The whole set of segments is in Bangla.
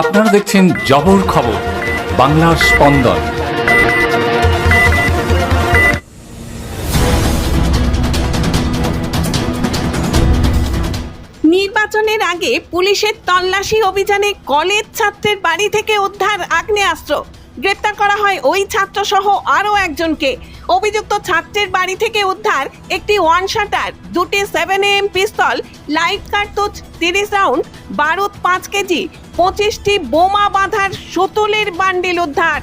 আপনারা দেখছেন জবর খবর, বাংলার স্পন্দন। নির্বাচনের আগে পুলিশের তল্লাশি অভিযানে কলেজ ছাত্রের বাড়ি থেকে উদ্ধার আগ্নেয়াস্ত্র। গ্রেপ্তার করা হয় ওই ছাত্র সহ আরও একজনকে। অভিযুক্ত ছাত্রের বাড়ি থেকে উদ্ধার একটি ওয়ান শাটার, দুটি সেভেন এম পিস্তল, লাইট কার্তুজ তিরিশ রাউন্ড, বারুদ পাঁচ কেজি, পঁচিশটি বোমা বাঁধার সুতুলের বান্ডিল উদ্ধার।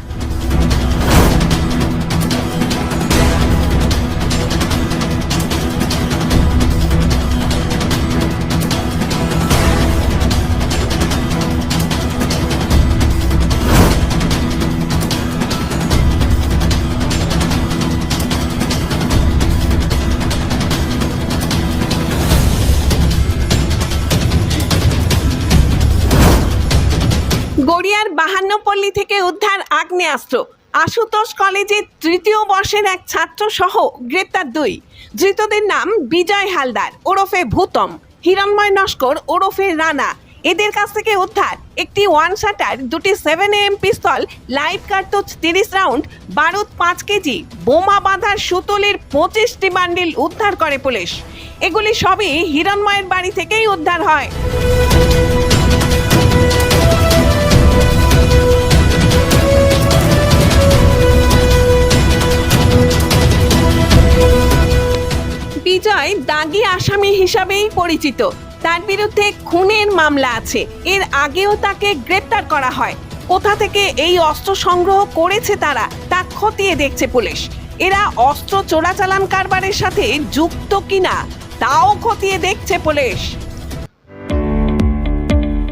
বাহান্নপল্লী থেকে উদ্ধার আগ্নেয়াস্ত্র। আশুতোষ কলেজের তৃতীয় বর্ষের এক ছাত্র সহ গ্রেপ্তার দুই। ধৃতদের নাম বিজয় হালদার, ওরফে ভূতম, হিরণময় নস্কর, ওরফে রানা। এদের কাছ থেকে উদ্ধার একটি ওয়ান শাটার, দুটি সেভেন এম পিস্তল, লাইট কার্তুজ তিরিশ রাউন্ড, বারুদ পাঁচ কেজি, বোমা বাঁধার সুতলের পঁচিশটি বান্ডিল উদ্ধার করে পুলিশ। এগুলি সবই হিরণময়ের বাড়ি থেকেই উদ্ধার হয়। পরিচিত। তার বিরুদ্ধে খুনের মামলা আছে। এর আগেও তাকে গ্রেপ্তার করা হয়। কোথা থেকে এই অস্ত্র সংগ্রহ করেছে তারা, তা খতিয়ে দেখছে পুলিশ। এরা অস্ত্র চোরাচালান কারবারের সাথে যুক্ত কিনা, তাও খতিয়ে দেখছে police.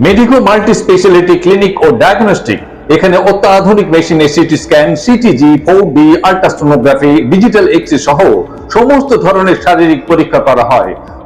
Medico multi speciality clinic ও ডায়াগনস্টিক এখানে অত্যাধুনিক মেশিনে CT scan, CTG four D ultrasonography digital X সহ সমস্ত ধরনের শারীরিক পরীক্ষা করা হয়।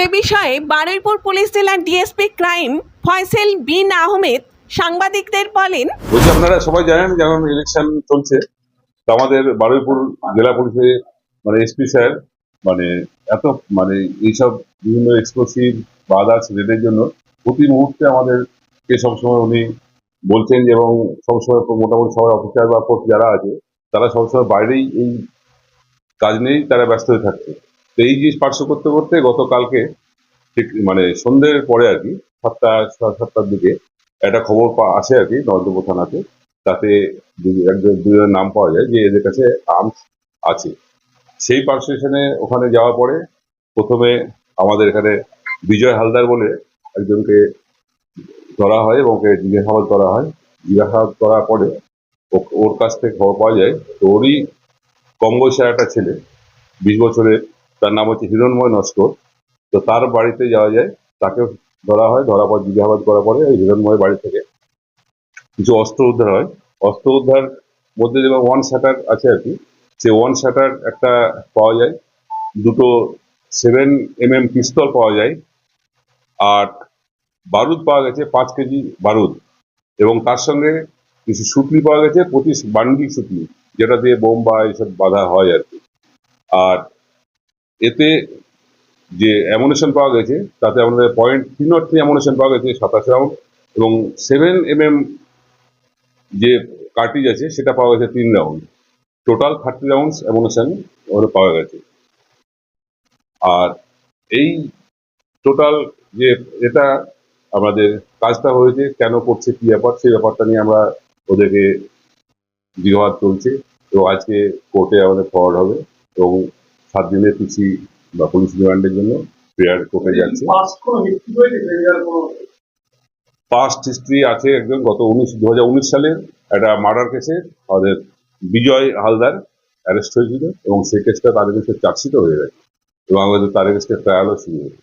এ বিষয়ে বারুইপুর পুলিশ জেলার ডিএসপি ক্রাইম ফয়সেল বিন আহমেদ সাংবাদিকদের বলেন, বলছি, আপনারা সবাই জানেন যেমন ইলেকশন চলছে। তো আমাদের বারুইপুর জেলা পুলিশে মানে এসপি স্যার মানে এত মানে এইসব বিভিন্ন এক্সপ্লোসিভ বা রেডের জন্য প্রতি মুহূর্তে আমাদেরকে সবসময় উনি বলছেন এবং সবসময় মোটামুটি সবাই অফিসার বা পোস্ট যারা আছে, তারা সবসময় বাইরেই এই কাজ নিয়েই তারা ব্যস্ত হয়ে থাকছে। তো এই জিনিস পার্শ্ব করতে করতে গতকালকে ঠিক মানে সন্ধ্যের পরে আর কি, সাতটা, সাড়ে সাতটার দিকে একটা খবর আসে আর কি নর্দপুর থানাতে, তাতে একজন দুজনের নাম পাওয়া যায় যে এদের কাছে আর্মস আছে। সেই পার্সেশনে ওখানে যাওয়ার পরে প্রথমে আমাদের এখানে বিজয় হালদার বলে একজনকে ধরা হয় এবং ওকে জিজ্ঞাসাবাদ করা হয়। জিজ্ঞাসাবাদ করার পরে ওর কাছ থেকে খবর পাওয়া যায় তো ওরই কম বয়সের একটা ছেলে, বিশ বছরের তার নাম হচ্ছে হিরণময় নস্কর। তো তার বাড়িতে যাওয়া যায়, তাকে ধরা হয়, ধরা পর জিজ্ঞাসাবাদ করার পরে ওই হিরণময় বাড়ি থেকে। কিছু অস্ত্র উদ্ধার হয়। অস্ত্র উদ্ধার মধ্যে যেমন ওয়ান শাটার আছে আর কি, সে ওয়ান শাটার একটা পাওয়া যায়। দুটো সেভেন এম এম পিস্তল পাওয়া যায়। আর বারুদ পাওয়া গেছে, পাঁচ কেজি বারুদ। এবং তার সঙ্গে কিছু সুতলি পাওয়া গেছে, পঁচিশ বান্ডি সুতলি, যেটা দিয়ে বোম বা এইসব বাঁধা হয় আর কি। আর এতে যে অ্যামোনেশন পাওয়া গেছে, তাতে আমাদের point three not three ammunition পাওয়া গেছে, সাতাশ রাউন্ড এবং সেভেন এম এম যে কার্টিজ আছে, সেটা পাওয়া গেছে তিন round total thirty rounds ammunition ওখানে পাওয়া গেছে। আর এই টোটাল যে এটা আমাদের কাজটা হয়েছে, কেন করছে, কি ব্যাপার, সেই ব্যাপারটা নিয়ে আমরা ওদেরকে জিজ্ঞাসাবাদ চলছে তো আজকে কোর্টে আমাদের ফরওয়ার্ড হবে এবং সাত দিনের পিসি বা পুলিশ রিমান্ডের জন্য প্রেয়ার কোর্টে যাচ্ছে। পাস্ট হিস্ট্রি আছে একজন গত উনিশ দু সালের একটা মার্ডার কেসে আমাদের বিজয় হালদার অ্যারেস্ট হয়েছিল এবং সেই কেসটা তার এগেন্সে চার্জশিটও হয়ে গেছে। এবং আমাদের তার এগেন্সে ট্রায়ালও শুরু হয়েছে।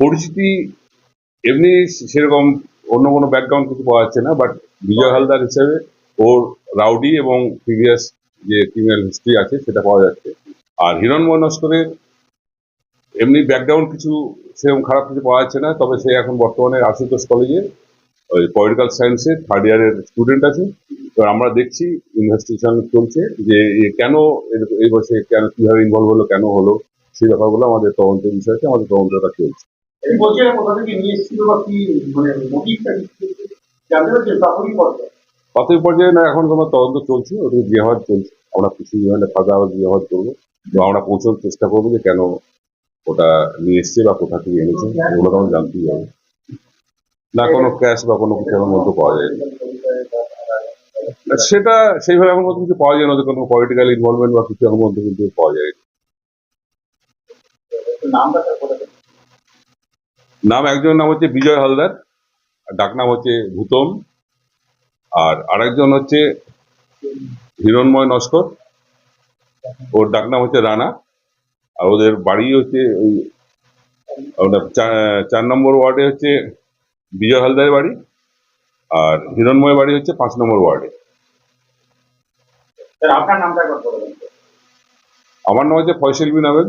পরিচিতি এমনি সেরকম অন্য কোনো ব্যাকগ্রাউন্ড কিছু পাওয়া যাচ্ছে না বাট বিজয় হালদার হিসেবে ওর রাউডি এবং প্রিভিয়াস যে ক্রিমিনাল হিস্ট্রি আছে, সেটা পাওয়া যাচ্ছে। আর হিরণময় নস্করের এমনি ব্যাকগ্রাউন্ড কিছু সেরকম খারাপ কিছু পাওয়া যাচ্ছে না, তবে সে এখন বর্তমানে আশুতোষ কলেজে ওই পলিটিক্যাল সায়েন্সের থার্ড ইয়ারের স্টুডেন্ট আছে। তো আমরা দেখছি ইনভেস্টিগেশন চলছে যে কেন এই বছর কেন কীভাবে ইনভলভ হলো, কেন হলো, সেই ব্যাপারগুলো আমাদের তদন্তের বিষয় আছে, আমাদের তদন্তটা চলছে। কোথা থেকে নিয়ে এসেছিল বা কি মানে মোটিভটা প্রাথমিক পর্যায়ে না, এখন তোমার তদন্ত চলছে? ওদের জিহাদ চলছে। আমরা কিছু মানে ফাঁকা করব। তো আমরা পৌঁছানোর চেষ্টা করব যে কেন ওটা নিয়ে এসছে বা কোথা থেকে এনেছে, ওগুলো তো আমাদের জানতেই হবে। না, কোনো ক্যাশ বা কোনো কিছু এখন মধ্যে পাওয়া যায় সেটা সেইভাবে এখন মধ্যে কিছু পাওয়া যায় না কোনো পলিটিক্যাল ইনভলভমেন্ট বা কিছু এখন মধ্যে কিন্তু পাওয়া যায় নাম একজনের নাম হচ্ছে বিজয় হালদার আর ডাকনাম হচ্ছে ভূতম। আর আরেকজন হচ্ছে হিরণময় নস্কর। ওর ডাকনাম হচ্ছে রানা। আর ওদের বাড়ি হচ্ছে ওই চার নম্বর ওয়ার্ডে হচ্ছে বিজয় হালদারের বাড়ি আর হিরণময় বাড়ি হচ্ছে পাঁচ নম্বর ওয়ার্ডে। আপনার নামটা আমার নাম হচ্ছে ফয়সল বিন আহমেদ